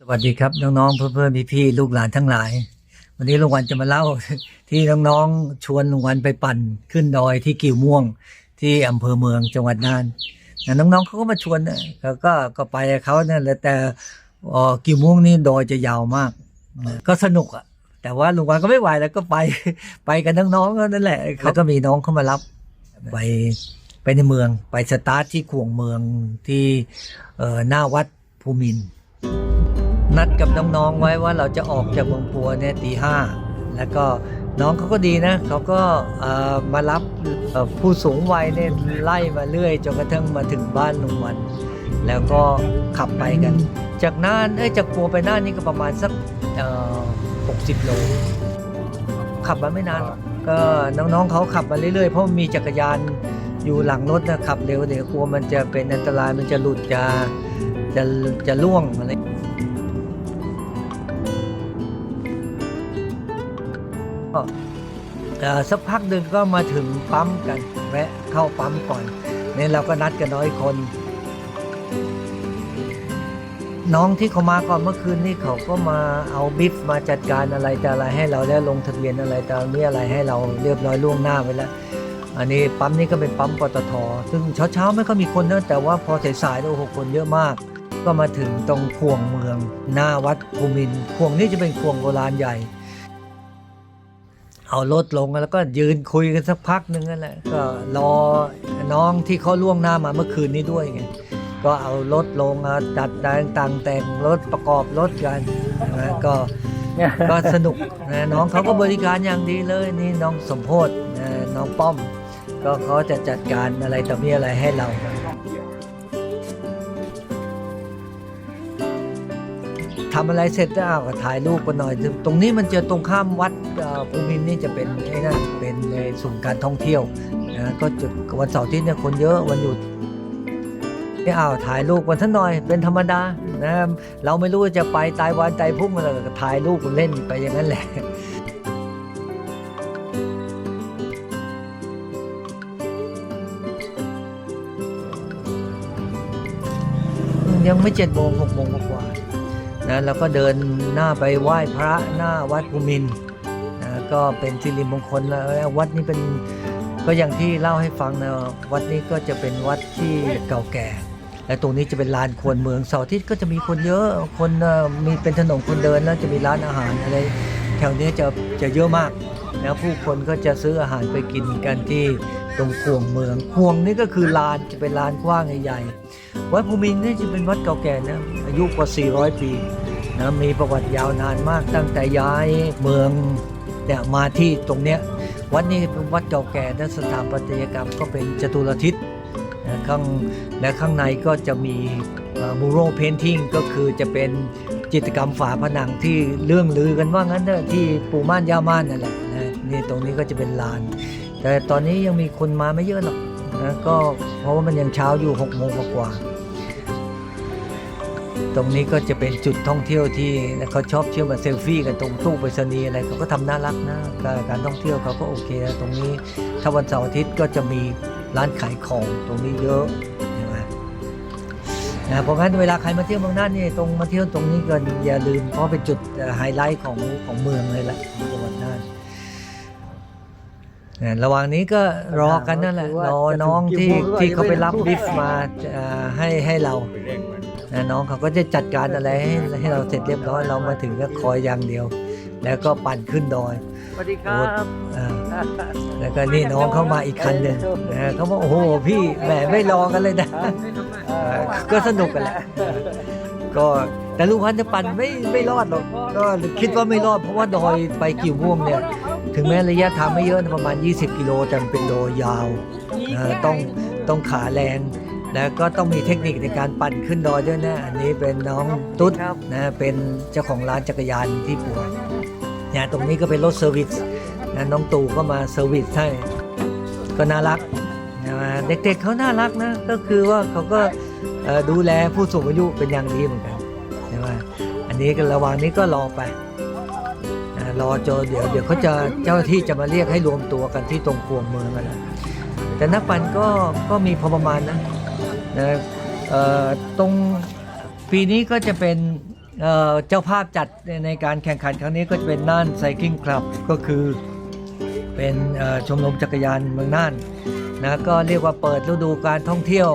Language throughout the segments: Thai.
สวัสดีครับน้องๆเพื่อนๆพี่ๆลูกหลานทั้งหลาย วันนี้ลุงวันจะมาเล่าที่น้องๆชวนลุงวันไปปั่นขึ้นดอยที่กิ่วม่วงที่อำเภอเมืองจังหวัดน่านนะน้องๆเขาก็มาชวนเขาก็ก็ไปเขาเนี่ยแต่กิ่วม่วงนี่ดอยจะยาวมาก ก็สนุกอะแต่ว่าลุงวันก็ไม่ไหวแล้วก็ไปไปกันน้องๆก็นั่นแหละเขาก็มีน้องเข้ามารับไปไปในเมืองไปสตาร์ทที่ขวงเมืองที่หน้าวัดภูมินทร์ นัดกับน้องๆไว้ว่าเราจะออกจากเมืองปัวเนี่ยตีห้าแล้วก็น้องเขาก็ดีนะเขาก็เอ่อมารับผู้สูงวัยเนี่ยไล่มาเรื่อยจนกระทั่งมาถึงบ้านลุงวัน แล้วก็ขับไปกัน จากน่านเอ้ยจากปัวไปน่านนี่ก็ประมาณสักหกสิบโลขับมาไม่นานกก็น้องๆเขาขับมาเรื่อยๆเพราะมีจักรยานอยู่หลังรถนะขับเร็วเดี๋ยวกลัวมันจะเป็นอันตรายมันจะหลุดจะจะจะล่วงอะไร สักพักหนึ่งก็มาถึงปั๊มกันแวะเข้าปั๊มก่อนเนี่ยเราก็นัดกันน้อยคน น้องที่เขามาก่อนเมื่อคืนนี่เขาก็มาเอาบิฟมาจัดการอะไรแต่อะไรให้เราแล้วลงทะเบียนอะไรแต่มีอะไรให้เราเรียบร้อยล่วงหน้าไว้แล้วอันนี้ปั๊มนี้ก็เป็นปั๊มปตท ซึ่งเช้าๆไม่ค่อยมีคนนะแต่ว่าพอสายๆแล้วโอ้โหคนเยอะมาก ก็มาถึงตรงขวงเมือง หน้าวัดภูมินขวงนี่จะเป็นขวงโบราณใหญ่ เอารถลงแล้วก็ยืนคุยกันสักพักหนึ่งนั่นแหละก็รอน้องที่เขาล่วงหน้ามาเมื่อคืนนี้ด้วยไงก็เอารถลงเอาจัดแต่งต่างแต่งรถประกอบรถกันนะก็ก็สนุกนะน้องเขาก็บริการอย่างดีเลยนี่น้องสมโพธน้องป้อม ก็เขาจะจัดการอะไรต่อมีอะไรให้เรา ทำอะไรเสร็จแล้วก็ถ่ายรูปกันหน่อย ตรงนี้มันจะตรงข้ามวัดภูมินนี่จะเป็นไอ้นั่นเป็นในศูนย์การท่องเที่ยวนะก็จุดวันเสาร์ที่เนี่ยคนเยอะวันหยุดนี่อ้าวถ่ายรูปกันสักหน่อยเป็นธรรมดานะเราไม่รู้จะไปตายวันตายพรุ่งอะไรก็ถ่ายรูปเล่นไปอย่างนั้นแหละยังไม่เจ็ดโมงหกโมงกว่า นะแล้วก็เดินหน้าไปไหว้พระหน้าวัดภูมินนะก็เป็นสิริมงคลแล้ววัดนี้เป็นก็อย่างที่เล่าให้ฟังนะวัดนี้ก็จะเป็นวัดที่เก่าแก่ และตรงนี้จะเป็นลานควรเมืองเสาร์อาทิตย์ก็จะมีคนเยอะคนมีเป็นถนนคนเดินแล้วจะมีร้านอาหารอะไรแถวนี้จะจะเยอะมากแล้วผู้คนก็จะซื้ออาหารไปกินกันที่ตรงควงเมืองควงนี่ก็คือลานจะเป็นลานกว้างใหญ่ๆวัดภูมินนี่จะเป็นวัดเก่าแก่นะอายุกว่า 400 ปี นะมีประวัติยาวนานมากตั้งแต่ย้ายเมืองเนี่ยมาที่ตรงเนี้ยวัดนี้เป็นวัดเก่าแก่และสถาปัตยกรรมก็เป็นจตุรทิศนะข้างและข้างในก็จะมีมูโรเพนทิงก็คือจะเป็นจิตรกรรมฝาผนังที่เรื่องลือกันว่างั้นเถอะที่ปู่ม่านย่าม่านนั่นแหละนะนี่ตรงนี้ก็จะเป็นลาน แต่ตอนนี้ยังมีคนมาไม่เยอะหรอกนะก็เพราะว่ามันยังเช้าอยู่6โมงกว่า ตรงนี้ก็จะเป็นจุดท่องเที่ยวที่เขาชอบเที่ยวมาเซลฟี่กันตรงตู้ไปรษณีย์อะไรเขาก็ทำน่ารักนะการท่องเที่ยวเขาก็โอเคนะตรงนี้ถ้าวันเสาร์อาทิตย์ก็จะมีร้านขายของตรงนี้เยอะใช่ไหมนะเพราะงั้นเวลาใครมาเที่ยวเมืองน่านนี่ตรงมาเที่ยวตรงนี้ก็อย่าลืมเพราะเป็นจุดไฮไลท์ของของเมืองเลยแหละของจังหวัดน่านนะระหว่างนี้ก็รอกันนั่นแหละรอน้องที่ที่เขาไปรับบิฟมาให้ให้เรา นะน้องเขาก็จะจัดการอะไรให้ให้เราเสร็จเรียบร้อยเรามาถึงก็คอยอย่างเดียว แล้วก็ปั่นขึ้นดอยสวัสดีครับอ่าแล้วก็นี่น้องเข้ามาอีกคันหนึ่งนะเขาบอกโอ้โหพี่แหมไม่รอกันเลยนะเออก็สนุกกันแหละก็แต่ลุงพันธุ์จะปั่นไม่ไม่รอดหรอกก็คิดว่าไม่รอดเพราะว่าดอยไปกิ่วม่วงเนี่ย ถึงแม้ระยะทางไม่เยอะนะประมาณ 20 กิโลแต่มันเป็นโดยยาวเอ่อต้องต้องขาแรง แล้วก็ต้องมีเทคนิคในการปั่นขึ้นดอยด้วยนะ อันนี้เป็นน้องตุ๊ดนะเป็นเจ้าของร้านจักรยานที่ปัวเนี่ยตรงนี้ก็เป็นรถเซอร์วิสนะน้องตู่ก็มาเซอร์วิสให้ก็น่ารักนะเด็กๆเขาน่ารักนะก็คือว่าเขาก็เอ่อดูแลผู้สูงอายุเป็นอย่างดีเหมือนกันใช่ไหมอันนี้ก็ระหว่างนี้ก็รอไปอ่ารอจนเดี๋ยวเดี๋ยวเขาจะเจ้าหน้าที่จะมาเรียกให้รวมตัวกันที่ตรงพวงเมืองกันนะแต่นักปั่นก็ก็มีพอประมาณนะ นะตรงปีนี้ก็จะเป็นเจ้าภาพจัดในการแข่งขันครั้งนี้ก็จะเป็นน่านไซคลิงคลับก็คือเป็นชมรมจักรยานเมืองน่านนะก็เรียกว่าเปิดฤดูการท่องเที่ยว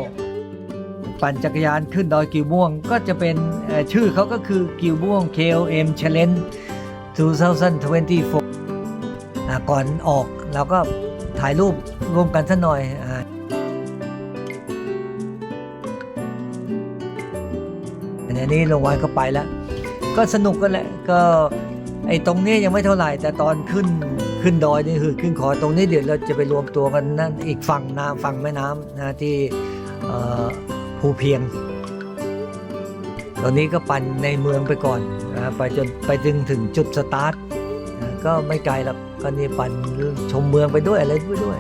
ปั่นจักรยานขึ้นดอยกิวม่วง ก็จะเป็นชื่อเขาก็คือกิวม่วง KOM Challenge 2024อ่าก่อนออกเราก็ถ่ายรูปร่วมกันสักหน่อยอ่า อันนี้ลงวันก็ไปแล้ว ก็สนุกกันแหละก็ไอ้ตรงนี้ยังไม่เท่าไหร่ แต่ตอนขึ้นขึ้นดอยนี่คือขึ้นขอตรงนี้เดี๋ยวเราจะไปรวมตัวกันนั่นอีกฝั่งน้ำฝั่งแม่น้ำนะที่ภูเพียง ตอนนี้ก็ปั่นในเมืองไปก่อนนะไปจนไปถึงถึงจุดสตาร์ทนะก็ไม่ไกลหรอกก็นี่ปั่นชมเมืองไปด้วยอะไรไปด้วย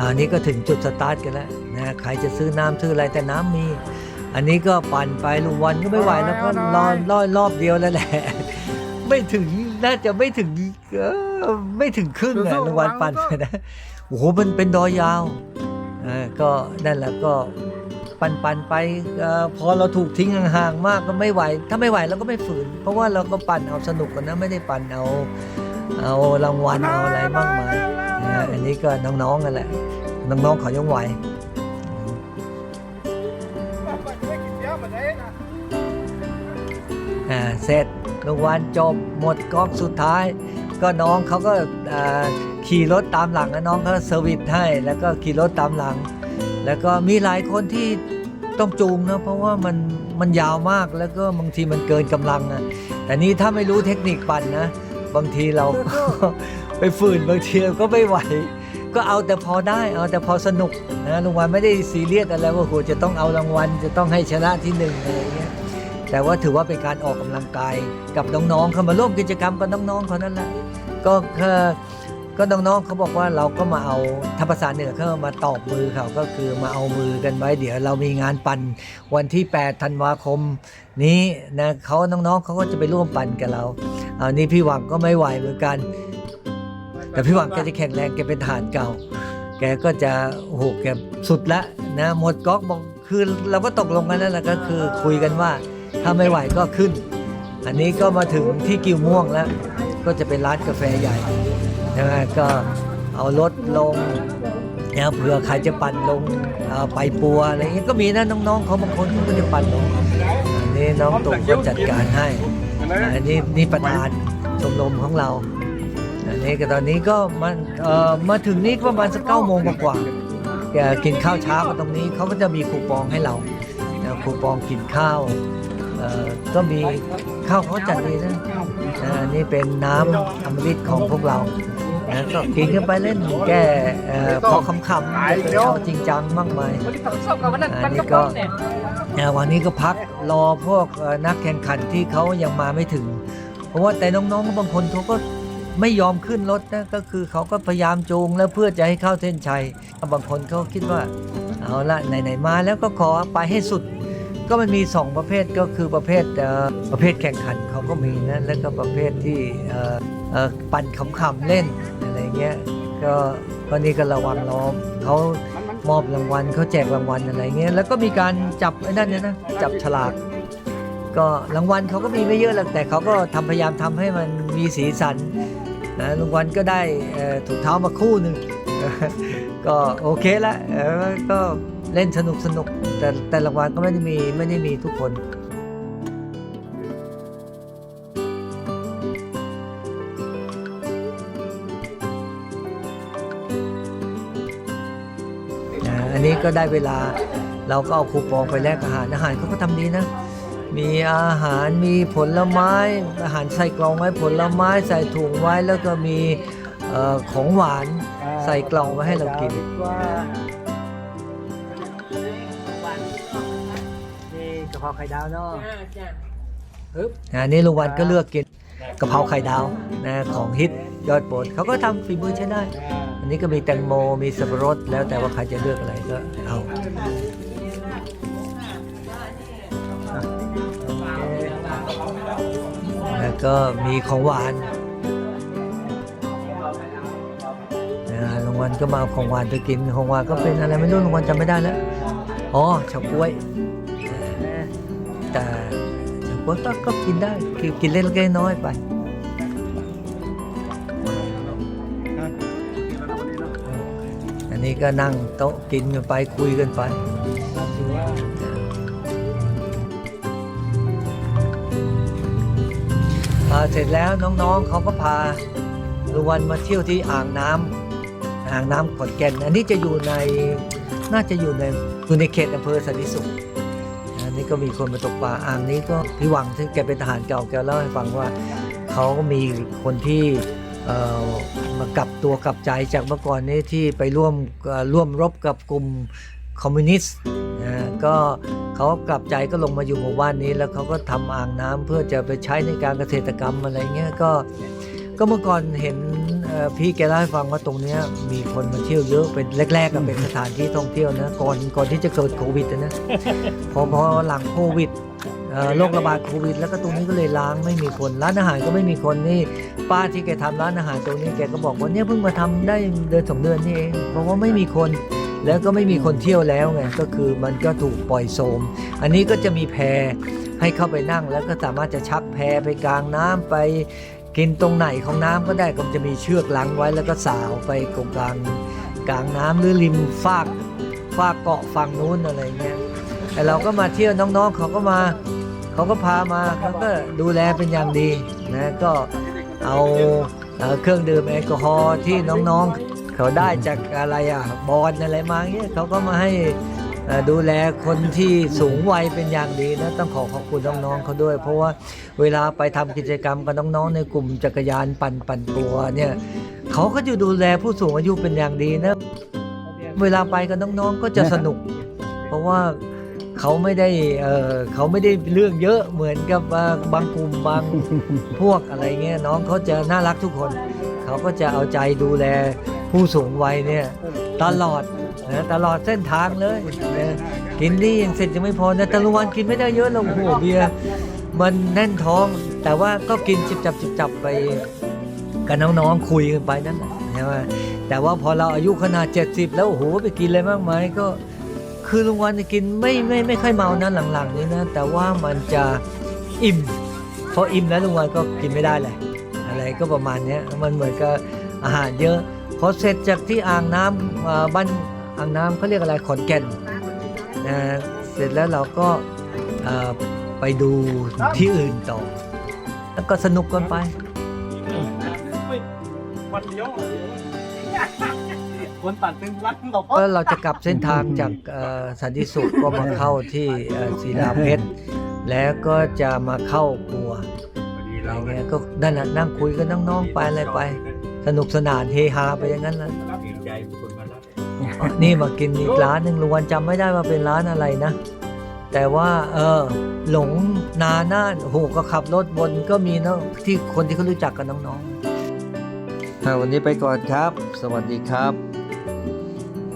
อันนี้ก็ถึงจุดสตาร์ทกันแล้วนะใครจะซื้อน้ำซื้ออะไรแต่น้ำมี อันนี้ก็ปั่นไปลุงวันก็ไม่ไหวแล้วก็รอรอรอบเดียวแล้วแหละ ไม่ถึงน่าจะไม่ถึงเออไม่ถึงครึ่งอะลุงวันปั่นไปนะโอ้โหมันเป็นดอยยาวอ่าก็นั่นแหละก็ปั่นปั่นไปเออพอเราถูกทิ้งห่างๆมากก็ไม่ไหว ถ้าไม่ไหวเราก็ไม่ฝืน เพราะว่าเราก็ปั่นเอาสนุกกันนะไม่ได้ปั่นเอา เอารางวัลเอาอะไรมากมายนะ อันนี้ก็น้องๆกันแหละ น้องๆเขายังไหวเสร็จรางวัลจบหมดก๊อกสุดท้าย ก็น้องเขาก็ขี่รถตามหลังนะน้องเขาเซอร์วิสให้ แล้วก็ขี่รถตามหลัง แล้วก็มีหลายคนที่ต้องจูงนะเพราะว่ามันมันยาวมากแล้วก็บางทีมันเกินกำลังนะแต่นี้ถ้าไม่รู้เทคนิคปั่นนะ บางทีเรา ไปฝืนบางทีเราก็ไม่ไหว ก็เอาแต่พอได้เอาแต่พอสนุกนะรางวัลไม่ได้ซีเรียสอะไรว่าโหจะต้องเอารางวัลจะต้องให้ชนะที่หนึ่งอะไรเงี้ยแต่ว่าถือว่าเป็นการออกกำลังกายกับน้องๆเขามาร่วมกิจกรรมกับน้องๆเขานั่นแหละก็แค่ก็น้องๆเขาบอกว่าเราก็มาเอาทัภาษาเหนือเขามาตอบมือเขาก็คือมาเอามือกันไว้ เดี๋ยวเรามีงานปั่นวันที่ 8 ธันวาคม นี้นะเขาน้องๆเขาก็จะไปร่วมปั่นกับเราเอานี่พี่หวังก็ไม่ไหวเหมือนกัน แต่พี่หวังแกจะแข็งแรงแกเป็นทหารเก่า แกก็จะโอ้โหแกสุดละนะหมดก๊อกบอกคือเราก็ตกลงกันแล้วก็คือคุยกันว่าถ้าไม่ไหวก็ขึ้น อันนี้ก็มาถึงที่กิวม่วงแล้ว ก็จะเป็นร้านกาแฟใหญ่นะฮะก็เอารถลงนะเผื่อใครจะปั่นลงไปปัวอะไรอย่างงี้ก็มีนะน้องๆเขาบางคนเขาก็จะปั่นลงอันนี้น้องตู่ก็จัดการให้อันนี้นี่ประธานชมรมของเรา นนี้ก็ตอนนี้ก็มาเอ่อมาถึงนี่ก็ประมาณสักเก้าโมงกว่าๆแกกินข้าวเช้ากันตรงนี้เขาก็จะมีคูปองให้เรานะคูปองกินข้าวเอ่อก็มีข้าวเขาจัดดีนะอ่านี่เป็นน้ำอมฤตของพวกเรานะก็กินกันไปเล่นแก้เอ่อพอคำๆไม่ได้เอาจริงจังมากมาย อันนี้ก็เอ่อวันนี้ก็พักรอพวกเอ่อนักแข่งขันที่เขายังมาไม่ถึง เพราะว่าแต่น้องๆบางคนเขาก็ ไม่ยอมขึ้นรถนะก็คือเขาก็พยายามจูงแล้วเพื่อจะให้เข้าเส้นชัยบางคนเขาคิดว่าเอาละไหนๆมาแล้วก็ขอไปให้สุด ก็มันมีสองประเภทก็คือประเภทเประเภทแข่งขันเขาก็มีนะแล้วก็ประเภทที่ปั่นขำๆเล่นอะไรเงี้ยก็วันนี้ก็ระวังล้อมเขามอบรางวัลเขาแจกรางวัลอะไรเงี้ยแล้วก็มีการจับไอ้นั่นเนี่ยนะจับฉลากก็รางวัลเขาก็มีไม่เยอะหรอกแต่เขาก็ทำพยายามทำให้มันมีสีสัน นะรางวัลก็ได้ถุงเท้ามาคู่หนึ่งก็โอเคละก็เล่นสนุกสนุกแต่แต่รางวัลก็ไม่ได้มีไม่ได้มีทุกคนอันนี้ก็ได้เวลาเราก็เอาคูปองไปแลกอาหารอาหารเขาก็ทำดีนะ มีอาหารมีผลไม้ อาหารใส่กล่องไว้ผลไม้ใส่ถุงไว้แล้วก็มีเอ่อของหวานใส่กล่องไว้ให้เรากิน นี่กะเพราไข่ดาวเนาะอันนี้ลุงวันก็เลือกกินกะเพราไข่ดาวนะของฮิตยอดโปรดเขาก็ทำฝีมือใช้ได้ อันนี้ก็มีแตงโมมีสับปะรดแล้วแต่ว่าใครจะเลือกอะไรก็เอา ก็มีของหวานนะรางวัลก็มาเอาของหวานไปกินของหวานก็เป็นอะไรไม่รู้รางวัลจำไม่ได้แล้วอ๋อเฉาก๊วย แต่เฉาก๊วยก็ก็กินได้คือกินเล็กน้อยไปอันนี้ก็นั่งโต๊ะกินกันไปคุยกันไป เสร็จแล้วน้องๆเขาก็พาลุงวันมาเที่ยวที่อ่างน้ำอ่างน้ำขอนแก่น อันนี้จะอยู่ในน่าจะอยู่ในอยู่ในเขตอำเภอสันติสุขอันนี้ก็มีคนมาตกปลาอ่างนี้ก็พี่หวังซึ่งแกเป็นทหารเก่าแกเล่าให้ฟังว่าเขาก็มีคนที่เอ่อมากลับตัวกลับใจจากเมื่อก่อนนี้ที่ไปร่วมร่วมรบกับกลุ่มคอมมิวนิสต์นะก็ เขากลับใจก็ลงมาอยู่หมู่บ้านนี้ แล้วเขาก็ทำอ่างน้ำเพื่อจะไปใช้ในการเกษตรกรรมอะไรเงี้ยก็ก็เมื่อก่อนเห็นพี่แกเล่าให้ฟังว่าตรงเนี้ยมีคนมาเที่ยวเยอะเป็นแรกๆก็เป็นสถานที่ท่องเที่ยวนะก่อนก่อนที่จะเกิดโควิดนะพอพอหลังโควิดโรคระบาดโควิด แล้วก็ตรงนี้ก็เลยล้างไม่มีคนร้านอาหารก็ไม่มีคนนี่ป้าที่แกทำร้านอาหารตรงนี้แกก็บอกว่าเนี่ยเพิ่งมาทำได้เดือนสองเดือนนี่เองเพราะว่าไม่มีคน แล้วก็ไม่มีคนเที่ยวแล้วไงก็คือมันก็ถูกปล่อยโสม อันนี้ก็จะมีแพให้เข้าไปนั่งแล้วก็สามารถจะชักแพไปกลางน้ำไปกินตรงไหนของน้ำก็ได้ก็จะมีเชือกลังไว้แล้วก็สาวไปตรงกลางกลางน้ำหรือริมฟากฟากเกาะฝั่งนู้นอะไรเงี้ยแต่เราก็มาเที่ยวน้องๆเขาก็มาเขาก็พามาเขาก็ดูแลเป็นอย่างดีนะก็เอาเครื่องดื่มแอลกอฮอล์ที่น้องๆ เขาได้จากอะไรอะบอลอะไรมาเงี้ยเขาก็มาให้ดูแลคนที่สูงวัยเป็นอย่างดีนะต้องขอขอบคุณน้องๆเขาด้วย เพราะว่าเวลาไปทำกิจกรรมกับน้องๆในกลุ่มจักรยานปั่นปั่นตัวเนี่ยเขาก็จะดูแลผู้สูงอายุเป็นอย่างดีนะเวลาไปกับน้องๆก็จะสนุก เพราะว่าเขาไม่ได้เออเขาไม่ได้เรื่องเยอะเหมือนกับบางกลุ่มบางพวกอะไรเงี้ยน้องเขาจะน่ารักทุกคน เขาก็จะเอาใจดูแลผู้สูงวัยเนี่ยตลอดนะตลอดเส้นทางเลยนะกินนี่ยังเสร็จยังไม่พอนะแต่ละวันกินไม่ได้เยอะหรอกโอ้โหเบียร์มันแน่นท้อง แต่ว่าก็กินจิบจับจิบจับไปกับน้องๆคุยกันไปนั่นแหละใช่ไหมแต่ว่าพอเราอายุขนาด 70 แล้วโอ้โหไปกินอะไรมากมายก็คือลุงวันกินไม่ไม่ไม่ค่อยเมานะหลังๆนี้นะแต่ว่ามันจะอิ่มพออิ่มแล้วลุงวันก็กินไม่ได้แหละ อะไรก็ประมาณเนี้ยมันเหมือนกับอาหารเยอะพอเสร็จจากที่อ่างน้ำอ่าบ้านอ่างน้ำเขาเรียกอะไรขอนแก่นนะเสร็จแล้วเราก็เอ่อไปดูที่อื่นต่อ แล้วก็สนุกกันไปวันเดียวคนตัดเป็นรักเราก็เราจะกลับเส้นทางจากเอ่อสันติสุขก็มาเข้าที่เอ่อศิลาเพชรแล้วก็จะมาเข้าปัว อะไรเงี้ยก็นั่นแหละนั่งคุยกับน้องๆไปอะไรไป สนุกสนานเฮฮาไปอย่างนั้นแหละใจคนมารับนี่มากินอีกร้านหนึ่งลุงวันจำไม่ได้ว่าเป็นร้านอะไรนะ แต่ว่าเออหลงนาน่านโอ้โหก็ขับรถบนก็มีเนาะที่คนที่เขารู้จักกันน้องๆวันนี้ไปก่อนครับ สวัสดีครับ